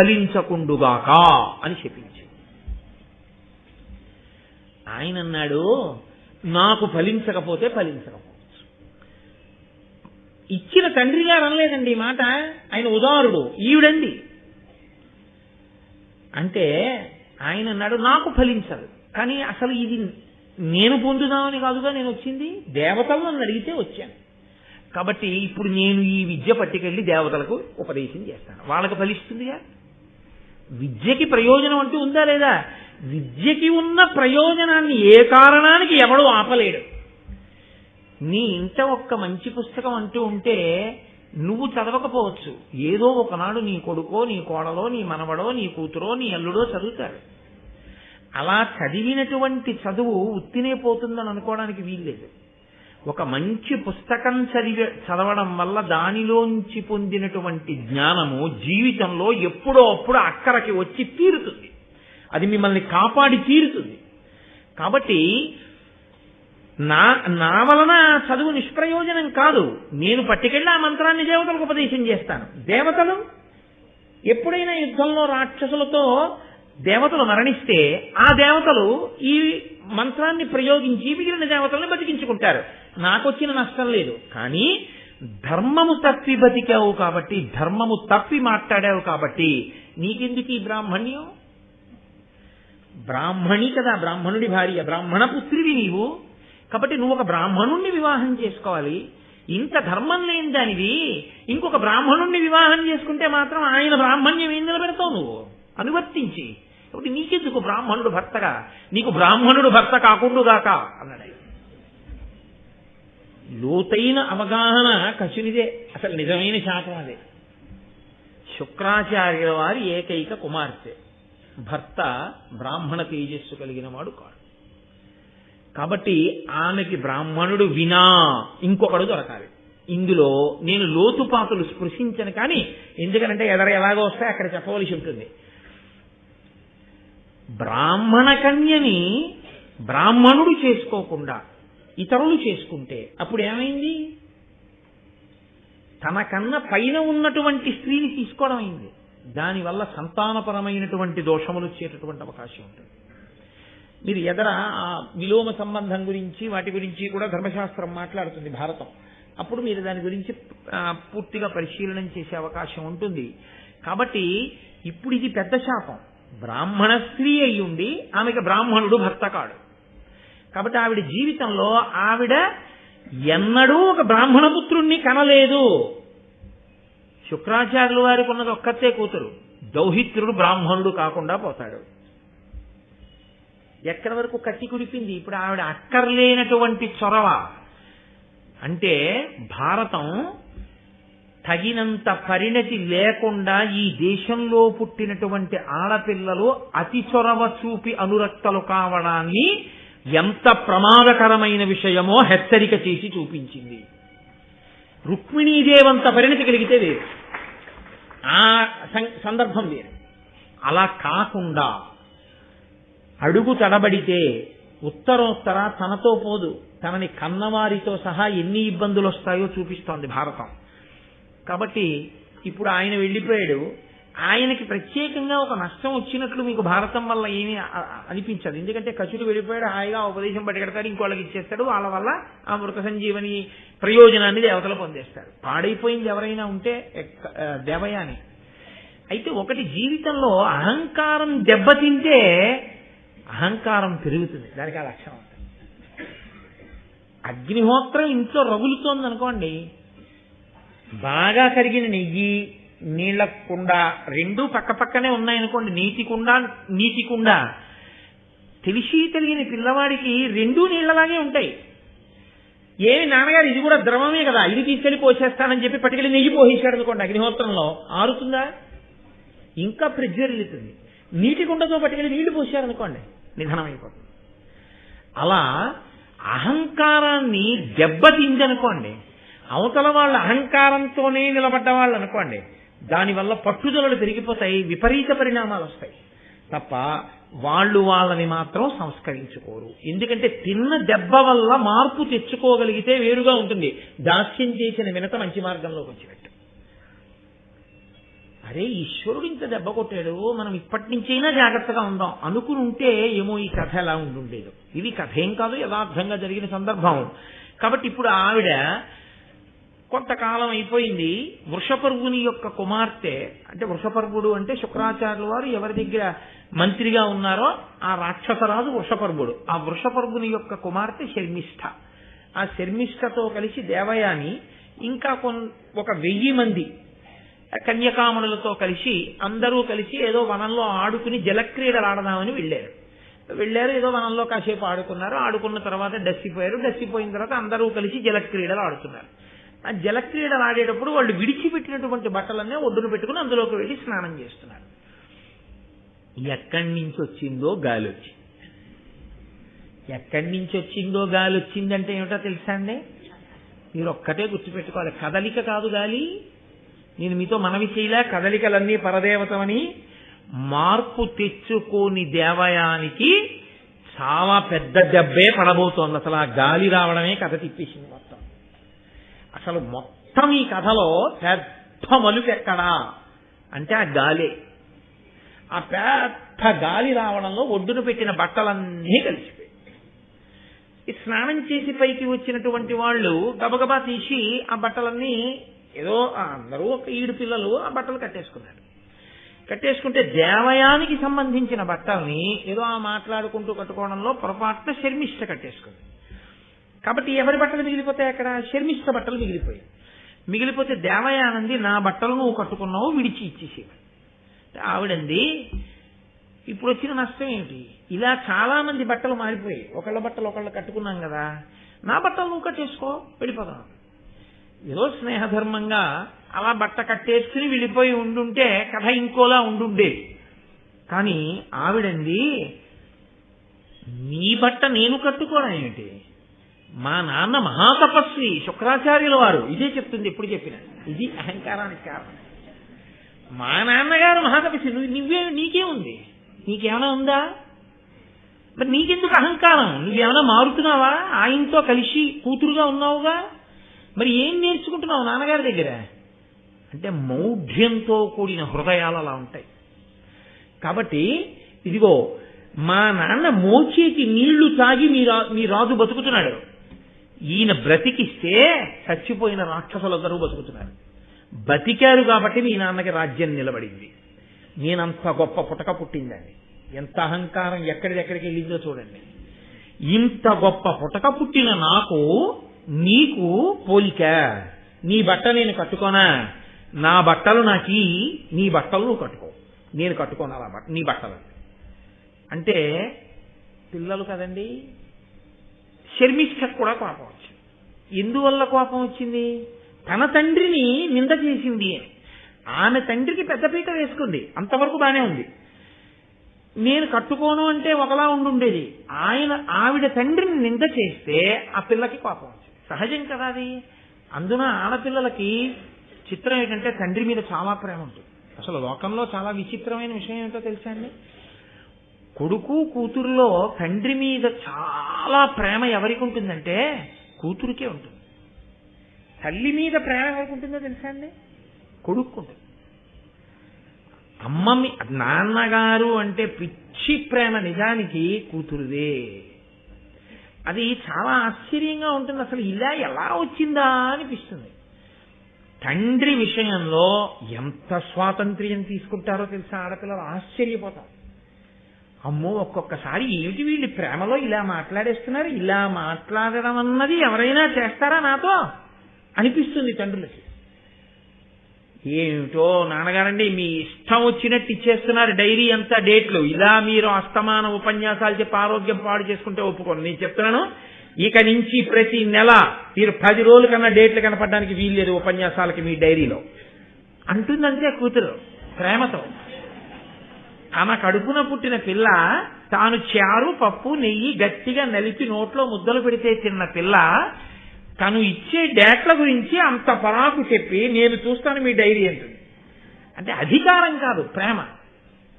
ఫలించకుండుగాక అని చెప్పించి ఆయన అన్నాడు నాకు ఫలించకపోతే ఫలించకపోవచ్చు. ఇచ్చిన తండ్రి గారు అనలేదండి ఈ మాట. ఆయన ఉదారుడు ఈవిడండి. అంటే ఆయన అన్నాడు నాకు ఫలించదు. కానీ అసలు ఇది నేను పొందుదామని కాదుగా నేను వచ్చింది? దేవతలు నన్ను అడిగితే వచ్చాను. కాబట్టి ఇప్పుడు నేను ఈ విద్య పట్టుకెళ్ళి దేవతలకు ఉపదేశం చేస్తాను. వాళ్ళకి ఫలిస్తుందిగా? విద్యకి ప్రయోజనం అంటూ ఉందా లేదా? విద్యకి ఉన్న ప్రయోజనాన్ని ఏ కారణానికి ఎవడు ఆపలేడు. నీ ఇంట ఒక్క మంచి పుస్తకం అంటూ ఉంటే నువ్వు చదవకపోవచ్చు. ఏదో ఒకనాడు నీ కొడుకో నీ కోడలో నీ మనవడో నీ కూతురో నీ అల్లుడో చదువుతారు. అలా చదివినటువంటి చదువు ఉత్తినే పోతుందని అనుకోవడానికి వీల్లేదు. ఒక మంచి పుస్తకం చదివి చదవడం వల్ల దానిలోంచి పొందినటువంటి జ్ఞానము జీవితంలో ఎప్పుడో అప్పుడు అక్కడికి వచ్చి తీరుతుంది. అది మిమ్మల్ని కాపాడి తీరుతుంది. కాబట్టి నా నా వలన చదువు నిష్ప్రయోజనం కాదు. నేను పట్టుకెళ్ళి ఆ మంత్రాన్ని దేవతలకు ఉపదేశం చేస్తాను. దేవతలు ఎప్పుడైనా యుద్ధంలో రాక్షసులతో దేవతలు మరణిస్తే ఆ దేవతలు ఈ మంత్రాన్ని ప్రయోగించి మిగిలిన దేవతల్ని బతికించుకుంటారు. నాకొచ్చిన నష్టం లేదు. కానీ ధర్మము తప్పి బతికావు కాబట్టి ధర్మము తప్పి మాట్లాడావు కాబట్టి నీకెందుకు ఈ బ్రాహ్మణ్యం? బ్రాహ్మణి కదా బ్రాహ్మణుడి భార్య బ్రాహ్మణ పుత్రివి నీవు. కాబట్టి నువ్వు ఒక బ్రాహ్మణుణ్ణి వివాహం చేసుకోవాలి. ఇంత ధర్మం లేని దానివి. ఇంకొక బ్రాహ్మణుణ్ణి వివాహం చేసుకుంటే మాత్రం ఆయన బ్రాహ్మణ్యం ఏం నిలబెడతావు నువ్వు? అనువర్తించి. కాబట్టి నీకెందుకు బ్రాహ్మణుడు భర్తగా? నీకు బ్రాహ్మణుడు భర్త కాకుండుగాక అన్నాడు లోతైన అవగాహన కశునిదే. అసలు నిజమైన శాపం అదే. శుక్రాచార్యుల వారి ఏకైక కుమార్తె. భర్త బ్రాహ్మణ తేజస్సు కలిగిన వాడు కాడు. కాబట్టి ఆమెకి బ్రాహ్మణుడు వినా ఇంకొకడు దొరకాలి. ఇందులో నేను లోతుపాతులు స్పృశించను కానీ ఎందుకనంటే ఎదర ఎలాగో వస్తే అక్కడ చెప్పవలసి ఉంటుంది. బ్రాహ్మణ కన్యని బ్రాహ్మణుడు చేసుకోకుండా ఇతరులు చేసుకుంటే అప్పుడు ఏమైంది? తనకన్నా పైన ఉన్నటువంటి స్త్రీని తీసుకోవడం అయింది. దానివల్ల సంతానపరమైనటువంటి దోషములు వచ్చేటటువంటి అవకాశం ఉంటుంది. మీరు ఎదర ఆ విలోమ సంబంధం గురించి వాటి గురించి కూడా ధర్మశాస్త్రం మాట్లాడుతుంది భారతం. అప్పుడు మీరు దాని గురించి పూర్తిగా పరిశీలన చేసే అవకాశం ఉంటుంది. కాబట్టి ఇప్పుడు ఇది పెద్ద శాపం. బ్రాహ్మణ స్త్రీ అయి ఉండి ఆమెకి బ్రాహ్మణుడు భర్త కాడు. కాబట్టి ఆవిడ జీవితంలో ఆవిడ ఎన్నడూ ఒక బ్రాహ్మణ పుత్రుణ్ణి కనలేదు. శుక్రాచార్యుల వారికి ఉన్నది ఒక్కతే కూతురు. దౌహిత్రుడు బ్రాహ్మణుడు కాకుండా పోతాడు. ఎక్కడి వరకు కట్టి కుడిపింది ఇప్పుడు ఆవిడ అక్కర్లేనటువంటి చొరవ. అంటే భారతం తగినంత పరిణతి లేకుండా ఈ దేశంలో పుట్టినటువంటి ఆడపిల్లలు అతి చొరవ చూపి అనురక్తలు కావడాన్ని ఎంత ప్రమాదకరమైన విషయమో హెచ్చరిక చేసి చూపించింది. రుక్మిణీదేవంత పరిణతి కలిగితే వేరు. ఆ సం- సందర్భం వేరు. అలా కాకుండా అడుగు తడబడితే ఉత్తరోత్తర తనతో పోదు. తనని కన్నవారితో సహా ఎన్ని ఇబ్బందులు వస్తాయో చూపిస్తోంది భారతం. కాబట్టి ఇప్పుడు ఆయన వెళ్ళిపోయాడు. ఆయనకి ప్రత్యేకంగా ఒక నష్టం వచ్చినట్లు మీకు భారతం వల్ల ఏమీ అనిపించదు. ఎందుకంటే కచుడు వెళ్ళిపోయాడు హాయిగా ఉపదేశం పట్టుకెడతాడు ఇంకోళ్ళకి ఇచ్చేస్తాడు వాళ్ళ వల్ల ఆ మృత సంజీవని ప్రయోజనాన్ని దేవతలు పొందేస్తారు. పాడైపోయింది ఎవరైనా ఉంటే దేవయాని. అయితే ఒకటి జీవితంలో అహంకారం దెబ్బతింటే అహంకారం పెరుగుతుంది. దానికి ఆ లక్షణం అగ్నిహోత్రం ఇంట్లో రగులుతోంది అనుకోండి బాగా కరిగిన నెయ్యి నీళ్ళ కుండ రెండు పక్క పక్కనే ఉన్నాయనుకోండి. నీటి కుండ నీటి కుండ తెలిసి తెలియని పిల్లవాడికి రెండూ నీళ్ళలాగే ఉంటాయి. ఏమి నాన్నగారు ఇది కూడా ద్రవమే కదా. ఇది తీసుకెళ్ళి పోసేస్తానని చెప్పి పట్టుకెళ్ళి నెయ్యి పోసేశాడు అనుకోండి అగ్నిహోత్రంలో. ఆరుతుందా? ఇంకా ప్రజ్వరిల్లుతుంది నీటి కుండతో పట్టుకెళ్ళి నీళ్ళు పోసారనుకోండి నిధనమైపోతుంది అలా అహంకారాన్ని దెబ్బతిందనుకోండి అవతల వాళ్ళ అహంకారంతోనే నిలబడ్డ వాళ్ళు అనుకోండి దానివల్ల పట్టుదలలు పెరిగిపోతాయి విపరీత పరిణామాలు వస్తాయి. తప్ప వాళ్ళు వాళ్ళని మాత్రం సంస్కరించుకోరు. ఎందుకంటే తిన్న దెబ్బ వల్ల మార్పు తెచ్చుకోగలిగితే వేరుగా ఉంటుంది. దాస్యం చేసిన వినత మంచి మార్గంలోకి వచ్చినట్టు. అరే ఈశ్వరుడు ఇంత దెబ్బ కొట్టాడు మనం ఇప్పటి నుంచైనా జాగ్రత్తగా ఉందాం. అనుకుని ఉంటే ఏమో ఈ కథ ఎలా ఉండుండేదో. ఇది కథ ఏం కాదు యథార్థంగా జరిగిన సందర్భం. కాబట్టి ఇప్పుడు ఆవిడ కొంతకాలం అయిపోయింది. వృషపర్వుని యొక్క కుమార్తె అంటే వృషపర్వుడు అంటే శుక్రాచార్యుల వారు ఎవరి దగ్గర మంత్రిగా ఉన్నారో ఆ రాక్షసరాజు వృషపర్వుడు. ఆ వృషపర్వుని యొక్క కుమార్తె శర్మిష్ఠ. ఆ శర్మిష్ఠతో కలిసి దేవయాని ఇంకా కొన్ ఒక వెయ్యి మంది కన్యకామణులతో కలిసి అందరూ కలిసి ఏదో వనంలో ఆడుకుని జలక్రీడలు ఆడదామని వెళ్ళారు. వెళ్ళారు ఏదో వనంలో కాసేపు ఆడుకున్నారు. ఆడుకున్న తర్వాత డస్సిపోయారు. డస్సిపోయిన తర్వాత అందరూ కలిసి జలక్రీడలు ఆడుతున్నారు. ఆ జలక్రీడలు ఆడేటప్పుడు వాళ్ళు విడిచిపెట్టినటువంటి బట్టలన్నీ ఒడ్డున పెట్టుకుని అందులోకి వెళ్ళి స్నానం చేస్తున్నారు. ఎక్కడి నుంచి వచ్చిందో గాలి వచ్చింది ఎక్కడి నుంచి వచ్చిందో గాలి వచ్చిందంటే ఏమిటో తెలుసా అండి? మీరు ఒక్కటే గుర్తుపెట్టుకోవాలి. కదలిక కాదు గాలి. నేను మీతో మనవి చేయలే. కదలికలన్నీ పరదేవతమని మార్పు తెచ్చుకోని దేవయానికి చాలా పెద్ద దెబ్బే పడబోతోంది. అసలు ఆ గాలి రావడమే కథ తిప్పేసింది అసలు మొత్తం ఈ కథలో పెద్ద మలుపు ఎక్కడా? అంటే ఆ గాలే. ఆ పెద్ద గాలి రావడంలో ఒడ్డున పెట్టిన బట్టలన్నీ కలిసిపోయి స్నానం చేసి పైకి వచ్చినటువంటి వాళ్ళు గబగబా తీసి ఆ బట్టలన్నీ ఏదో అందరూ ఒక ఈడు పిల్లలు ఆ బట్టలు కట్టేసుకున్నారు. కట్టేసుకుంటే దేవయానికి సంబంధించిన బట్టల్ని ఏదో ఆ మాట్లాడుకుంటూ కట్టుకోవడంలో పొరపాటున శర్మిష్ట కట్టేసుకుంది. కాబట్టి ఎవరి బట్టలు మిగిలిపోతాయి అక్కడ? శర్మిష్ట బట్టలు మిగిలిపోయాయి. మిగిలిపోతే దేవయానంది నా బట్టలు నువ్వు కట్టుకున్నావు విడిచి ఇచ్చేసి ఆవిడంది ఇప్పుడు వచ్చిన నష్టం ఏమిటి? ఇలా చాలా మంది బట్టలు మారిపోయి ఒకళ్ళ బట్టలు ఒకళ్ళు కట్టుకున్నాం కదా నా బట్టలు నువ్వు కట్టేసుకో వెళ్ళిపోదాం. ఏదో స్నేహధర్మంగా అలా బట్ట కట్టేసుకుని వెళ్ళిపోయి ఉండుంటే కథ ఇంకోలా ఉండుండేది కానీ ఆవిడంది నీ బట్ట నేను కట్టుకోవడం ఏమిటి? మా నాన్న మహాతపస్వి శుక్రాచార్యుల వారు. ఇదే చెప్తుంది ఎప్పుడు చెప్పిన. ఇది అహంకారానికి కారణం. మా నాన్నగారు మహాతపస్వి నువ్వు నువ్వే నీకే ఉంది. నీకేమైనా ఉందా? మరి నీకెందుకు అహంకారం? నువ్వేమైనా మారుతున్నావా? ఆయనతో కలిసి కూతురుగా ఉన్నావుగా? మరి ఏం నేర్చుకుంటున్నావు నాన్నగారి దగ్గర? అంటే మౌఢ్యంతో కూడిన హృదయాలు అలా ఉంటాయి. కాబట్టి ఇదిగో మా నాన్న మోచేతి నీళ్ళు తాగి మీ రా మీ రాజు బతుకుతున్నాడు. ఈయన బ్రతికిస్తే చచ్చిపోయిన రాక్షసులందరూ బతుకుతున్నారు. బతికారు కాబట్టి మీ నాన్నకి రాజ్యం నిలబడింది. నేనంత గొప్ప పుటక పుట్టిందండి. ఎంత అహంకారం ఎక్కడిదెక్కడికి వెళ్ళిందో చూడండి. ఇంత గొప్ప పుటక పుట్టిన నాకు నీకు పోలిక. నీ బట్ట నేను కట్టుకోనా? నా బట్టలు నాకి నీ బట్టలు నువ్వు కట్టుకో. నేను కట్టుకోనా నీ బట్టలు. అంటే పిల్లలు కదండి. శర్మిష్ఠకు కూడా కోపం వచ్చింది. ఎందువల్ల కోపం వచ్చింది? తన తండ్రిని నింద చేసింది. అని ఆమె తండ్రికి పెద్దపీట వేసుకుంది. అంతవరకు బానే ఉంది. నేను కట్టుకోను అంటే ఒకలా ఉండుండేది. ఆయన ఆవిడ తండ్రిని నింద చేస్తే ఆ పిల్లకి కోపం వచ్చింది. సహజం కదా అది. అందున ఆడపిల్లలకి చిత్రం ఏంటంటే తండ్రి మీద చాలా ప్రేమ ఉంటుంది. అసలు లోకంలో చాలా విచిత్రమైన విషయం ఏంటో తెలుసా అండి? కొడుకు కూతురులో తండ్రి మీద చాలా ప్రేమ ఎవరికి ఉంటుందంటే కూతురికే ఉంటుంది. తల్లి మీద ప్రేమ ఎవరికి ఉంటుందో తెలుసా అండి? కొడుక్కుంటుంది. ఉంటుంది అమ్మ మీ నాన్నగారు అంటే పిచ్చి ప్రేమ నిజానికి కూతురుదే. అది చాలా ఆశ్చర్యంగా ఉంటుంది. అసలు ఇలా ఎలా వచ్చిందా అనిపిస్తుంది. తండ్రి విషయంలో ఎంత స్వాతంత్ర్యం తీసుకుంటారో తెలుసా? ఆడపిల్లలు ఆశ్చర్యపోతారు. అమ్మో ఒక్కొక్కసారి ఏమిటి వీళ్ళు ప్రేమలో ఇలా మాట్లాడేస్తున్నారు? ఇలా మాట్లాడడం అన్నది ఎవరైనా చేస్తారా నాతో? అనిపిస్తుంది తండ్రులకి. ఏమిటో నాన్నగారండి మీ ఇష్టం వచ్చినట్టు ఇచ్చేస్తున్నారు డైరీ అంతా డేట్లు. ఇలా మీరు అస్తమాన ఉపన్యాసాలు చెప్పి ఆరోగ్యం పాడు చేసుకుంటే ఒప్పుకోండి నేను చెప్తున్నాను ఇక నుంచి ప్రతి నెల మీరు పది రోజుల కన్నా డేట్లు కనపడడానికి వీల్లేదు ఉపన్యాసాలకి మీ డైరీలో. అంటుందంతే కూతురు ప్రేమతో. ఆమె కడుపున పుట్టిన పిల్ల తాను చారు పప్పు నెయ్యి గట్టిగా నలిపి నోట్లో ముద్దలు పెడితే తిన్న పిల్ల తను ఇచ్చే డేట్ల గురించి అంత పరాకు చెప్పి నేను చూస్తాను మీ డైరీ అంటుంది. అంటే అధికారం కాదు ప్రేమ.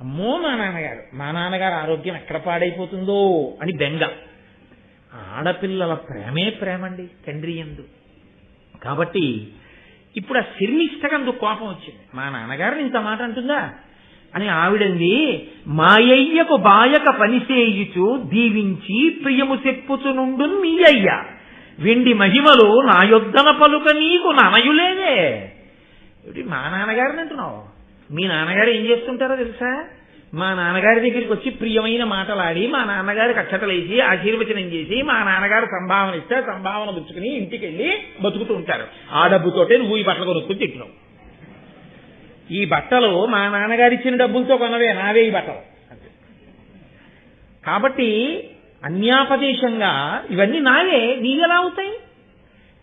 అమ్మో మా నాన్నగారు. మా నాన్నగారు ఆరోగ్యం ఎక్కడ పాడైపోతుందో అని బెంగ. ఆడపిల్లల ప్రేమే ప్రేమండి తండ్రి ఎందు. కాబట్టి ఇప్పుడు ఆ శర్మిష్టకందుకు కోపం వచ్చింది. మా నాన్నగారు ఇంత మాట అంటుందా? అని ఆవిడంది మాయయ్యకు బాయక పనిసేయుచు దీవించి ప్రియము చెప్పుచునుండు మీ అయ్య. వెండి మహిమలు నా యొద్దన పలుక నీకు ననయులేదే. మా నాన్నగారిని అంటున్నావు? మీ నాన్నగారు ఏం చేస్తుంటారో తెలుసా? మా నాన్నగారి దగ్గరికి వచ్చి ప్రియమైన మాటలాడి మా నాన్నగారికి అక్షతలేసి ఆశీర్వచనం చేసి మా నాన్నగారు సంభావన ఇస్తే సంభావన పుచ్చుకుని ఇంటికి వెళ్ళి బతుకుతూ ఉంటారు. ఆ డబ్బుతోటే నువ్వు ఈ బట్టలు కొనుక్కుని తిట్టినావు ఈ బట్టలు మా నాన్నగారు ఇచ్చిన డబ్బులతో కొనవే నావే ఈ బట్టలు. కాబట్టి అన్యాపదేశంగా ఇవన్నీ నావే నీవెలా అవుతాయి?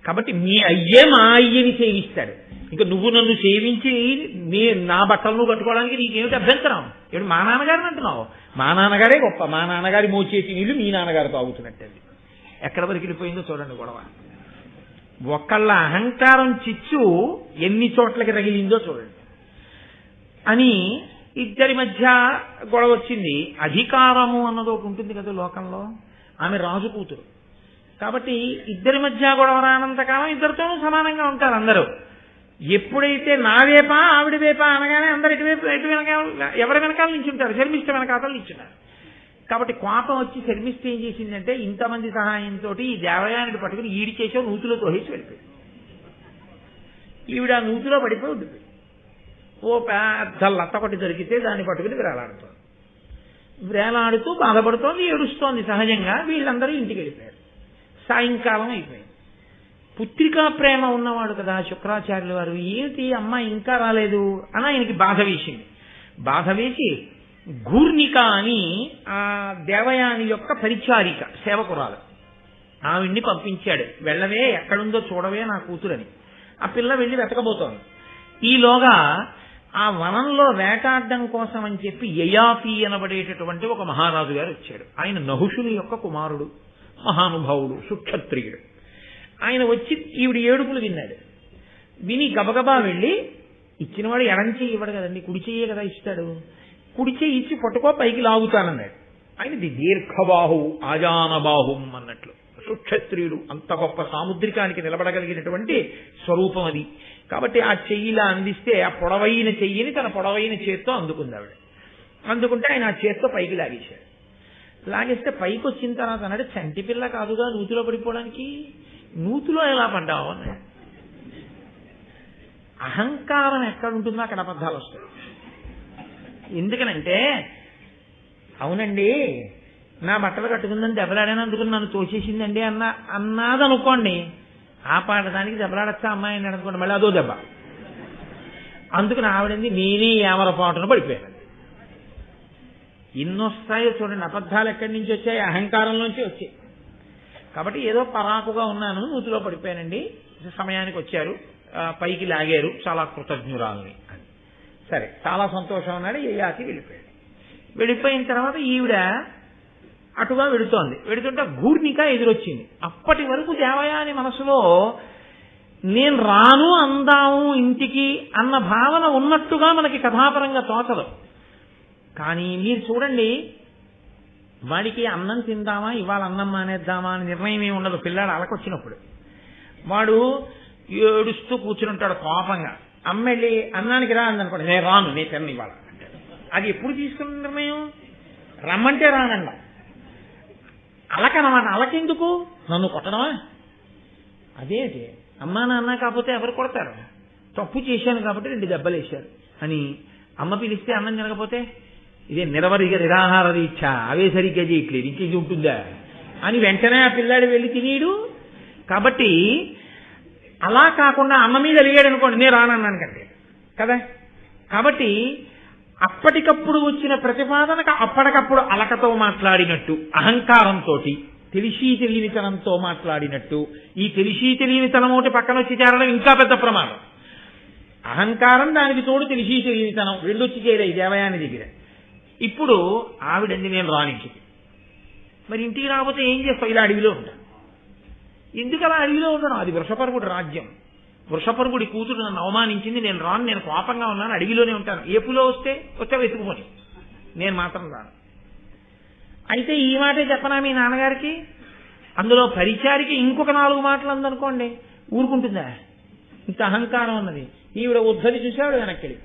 కాబట్టి మీ అయ్యే మా అయ్యని సేవిస్తాడు. ఇంకా నువ్వు నన్ను సేవించి నీ నా బట్టలు నువ్వు కట్టుకోవడానికి నీకేమిటి అభ్యంతరం? ఏమిటి మా నాన్నగారిని అంటున్నావు? మా నాన్నగారే గొప్ప. మా నాన్నగారి మోచేసి నీళ్ళు మీ నాన్నగారు తాగుతున్నట్టండి ఎక్కడ వరకు వెళ్ళిపోయిందో చూడండి గొడవ. ఒకళ్ళ అహంకారం చిచ్చు ఎన్ని చోట్లకి రగిలిందో చూడండి. అని ఇద్దరి మధ్య గొడవ వచ్చింది. అధికారము అన్నది ఒకటి ఉంటుంది కదా లోకంలో. ఆమె రాజు కూతురు. కాబట్టి ఇద్దరి మధ్య గొడవ రానంతకాలం ఇద్దరితోనూ సమానంగా ఉంటారు అందరూ. ఎప్పుడైతే నా వేపా ఆవిడ వేపా అనగానే అందరు ఇటువైపు ఎటు వెనక ఎవరి వెనకాల నించుంటారు? శర్మిష్ట వెనకాల నించున్నారు కాబట్టి కోపం వచ్చి శర్మిష్ట ఏం చేసిందంటే ఇంతమంది సహాయంతో ఈ దేవయానుడు పట్టుకుని ఈడి చేసో నూతులో తోహేసి వెళ్ళిపోయింది. ఈవిడ ఆ పడిపోయి ఉండిపోయింది. ఓ పెద్ద లత్త ఒకటి దొరికితే దాన్ని పట్టుకుని వేలాడుతోంది. వేలాడుతూ బాధపడుతోంది ఏడుస్తోంది. సహజంగా వీళ్ళందరూ ఇంటికి వెళ్ళిపోయారు. సాయంకాలం అయిపోయింది. పుత్రికా ప్రేమ ఉన్నవాడు కదా శుక్రాచార్యుల వారు. ఏంటి అమ్మ ఇంకా రాలేదు అని ఆయనకి బాధ వేసింది. బాధ వేసి గూర్ణిక అని ఆ దేవయాని యొక్క పరిచారిక సేవకురాలు. ఆవిడ్ని పంపించాడు. వెళ్ళవే ఎక్కడుందో చూడవే నా కూతురని. ఆ పిల్ల వెళ్ళి వెతకబోతోంది. ఈలోగా ఆ వనంలో వేటాడడం కోసం అని చెప్పి యయాతి అనబడేటటువంటి ఒక మహారాజు గారు వచ్చాడు. ఆయన నహుషుని యొక్క కుమారుడు మహానుభావుడు సుక్షత్రియుడు. ఆయన వచ్చి ఈవిడ ఏడుపులు విన్నాడు. విని గబగబా వెళ్ళి ఇచ్చినవాడు ఎడం చెయ్యి ఇవ్వడు కదండి కుడి చెయ్యే కదా ఇస్తాడు. కుడి ఇచ్చి పట్టుకో పైకి లాగుతానన్నాడు. ఆయనది దీర్ఘబాహు ఆజానబాహుం అన్నట్లు. సుక్షత్రియుడు అంత గొప్ప సాముద్రికానికి నిలబడగలిగినటువంటి స్వరూపం అది. కాబట్టి ఆ చెయ్యిలా అందిస్తే ఆ పొడవైన చెయ్యిని తన పొడవైన చేత్తో అందుకుంది ఆవిడ అందుకుంటే ఆయన ఆ చేత్తో పైకి లాగేశాడు. లాగేస్తే పైకి వచ్చిన తర్వాత అన్నాడు చంటి పిల్ల కాదుగా నూతిలో పడిపోవడానికి. నూతిలో ఎలా పడ్డావు? అన్నాడు. అహంకారం ఎక్కడ ఉంటుందో అక్కడ అబద్ధాలు వస్తాయి. ఎందుకనంటే అవునండి నా బట్టలు కట్టుకుందని దెబ్బలాడానందుకు నన్ను తోసేసిందండి అన్న అన్నాదనుకోండి ఆ పాడడానికి దెబ్బలాడచ్చా అమ్మాయిని అనుకోండి మళ్ళీ అదో దెబ్బ. అందుకని ఆవిడంది నేనే ఏమరపాటును పడిపోయాను. ఇన్నొస్తాయో చూడండి అబద్ధాలు ఎక్కడి నుంచి వచ్చాయి? అహంకారంలోంచి వచ్చాయి. కాబట్టి ఏదో పరాకుగా ఉన్నాను నూతిలో పడిపోయానండి. సమయానికి వచ్చారు. పైకి లాగారు. చాలా కృతజ్ఞురాలని అని. సరే చాలా సంతోషం అన్నాడు యాతి వెళ్ళిపోయాడు. వెళ్ళిపోయిన తర్వాత ఈవిడ అటుగా వెడుతోంది. వెడుతుంటే గూర్నిక ఎదురొచ్చింది. అప్పటి వరకు దేవయాని మనసులో నేను రాను అందాము ఇంటికి అన్న భావన ఉన్నట్టుగా మనకి కథాపరంగా తోచదు. కానీ మీరు చూడండి వాడికి అన్నం తిందామా ఇవాళ అన్నం మానేద్దామా అని నిర్ణయం ఏమి ఉండదు. పిల్లాడు అలకొచ్చినప్పుడు. వాడు ఏడుస్తూ కూర్చుని ఉంటాడు కోపంగా అమ్మెళ్ళి అన్నానికి రా అందనుకోండి నేను రాను నేను తిన్న ఇవాళ. అంటాడు. అది ఎప్పుడు తీసుకున్న నిర్ణయం? రమ్మంటే రానండ అలకనమాట. అలకెందుకు? నన్ను కొట్టడమా? అదేంటి? అమ్మా నాన్న కాకపోతే ఎవరు కొడతారు? తప్పు చేశాను కాబట్టి రెండు దెబ్బలు వేశారు. అని అమ్మ పిలిస్తే అన్నం తినకపోతే? ఇదే నిరవరిగా నిరాహార దీక్ష అవే సరిగ్గా చేయట్లేదు ఇంకేది ఉంటుందా? అని వెంటనే ఆ పిల్లాడు వెళ్ళి తినేడు. కాబట్టి అలా కాకుండా అమ్మ మీద అడిగాడు అనుకోండి నేను రానన్నాను కంటే. కదా? కాబట్టి అప్పటికప్పుడు వచ్చిన ప్రతిపాదనకు అప్పటికప్పుడు అలకతో మాట్లాడినట్టు అహంకారంతో తెలిసి తెలియనితనంతో మాట్లాడినట్టు ఈ తెలిసి తెలియనితనం ఒకటి పక్కన వచ్చి చేరడం ఇంకా పెద్ద ప్రమాదం. అహంకారం దానికి తోడు తెలిసి తెలియనితనం రెండు వచ్చి చేరాయి దేవయాని దగ్గర. ఇప్పుడు ఆవిడండి నేను రానించింది మరి ఇంటికి రాకపోతే ఏం చేస్తావు? ఇలా అడవిలో ఉంటాను ఎందుకు అలా అడవిలో ఉండడం అది వృషపర్వుడి రాజ్యం. వృషపర్వుడి కూతురు నన్ను అవమానించింది నేను రాను నేను కోపంగా ఉన్నాను అడవిలోనే ఉంటాను. ఏపులో వస్తే వచ్చా వెతుకుపోని నేను మాత్రం రాను. అయితే ఈ మాటే చెప్పనా మీ నాన్నగారికి? అందులో పరిచారికి ఇంకొక నాలుగు మాటలు అందనుకోండి ఊరుకుంటుందా? ఇంత అహంకారం ఉన్నది. ఈవిడ ఉద్ధరి చూశాడు వెనక్కి